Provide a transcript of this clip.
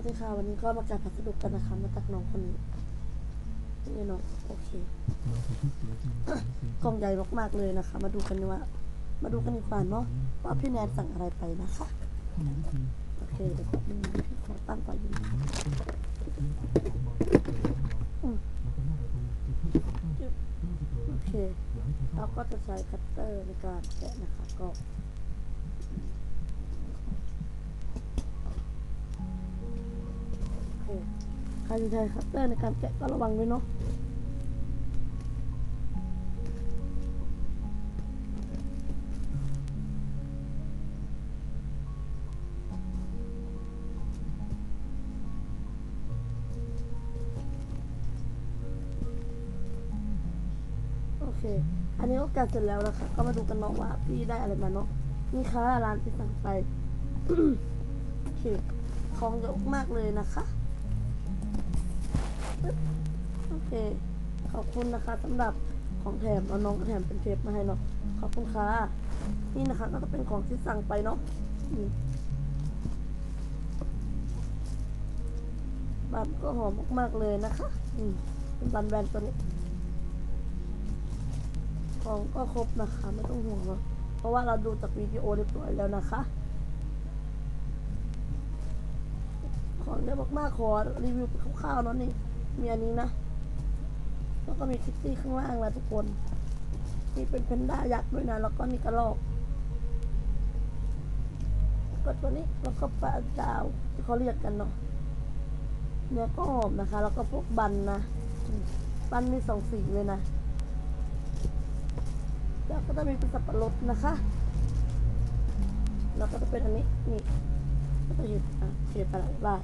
วัสดีค่ะวันนี้ก็มาแกะพัสดุกันนะคะมาจากน้องคนนี้นี่น้องโอเคกล่องใหญ่มากๆเลยนะคะ มาดูกันว่า มาดูกันดีกว่าเนาะว่าพี่แนนสั่งอะไรไปนะคะโอเคเดี๋ยวแป๊บนึงนะพี่ขอตั้งก่อนอยู่นะคะอืมโอเคเราก็จะใช้คัตเตอร์ในการแกะนะคะก็ ใครจะใช้คัตเตอร์ในการแกะก็ระวังด้วยเนาะโอเค อันนี้ก็แกะเสร็จแล้วนะคะ ก็มาดูกันเนาะว่าพี่ได้อะไรมาเนาะ นี่ค่ะร้านที่สั่งไป โอเค ของเยอะมากเลยนะคะ โอเค ขอบคุณนะคะสำหรับของแถมเอาน้องแถมเป็นเทปมาให้เนาะขอบคุณค่ะนี่นะคะก็จะเป็นของที่สั่งไปเนาะบันก็หอมมากๆเลยนะคะอืมเป็นบันแบรนด์ตัวนี้ ของก็ครบนะคะ ไม่ต้องห่วงเนาะเพราะว่าเราดูจากวิดีโอเรียบร้อยแล้วนะคะ ของเยอะมากๆขอรีวิวคร่าวๆเนาะนี่ มีอันนี้นะ แล้วก็มีคิตตี้ข้างล่างนะทุกคนนี่เป็นเพนด้ายักษ์ด้วยนะ แล้วก็นี่กระรอกก็ตัวนี้แล้วก็ปลาดาวที่เขาเรียกกันเนาะเนื้อก็หอมนะคะ แล้วก็พวกบันนะบันมีสองสีเลยนะ แล้วก็จะมีเป็นสับปะรดนะคะ แล้วก็จะเป็นอันนี้นี่ก็จะเห็นอะเห็นไปหลายบา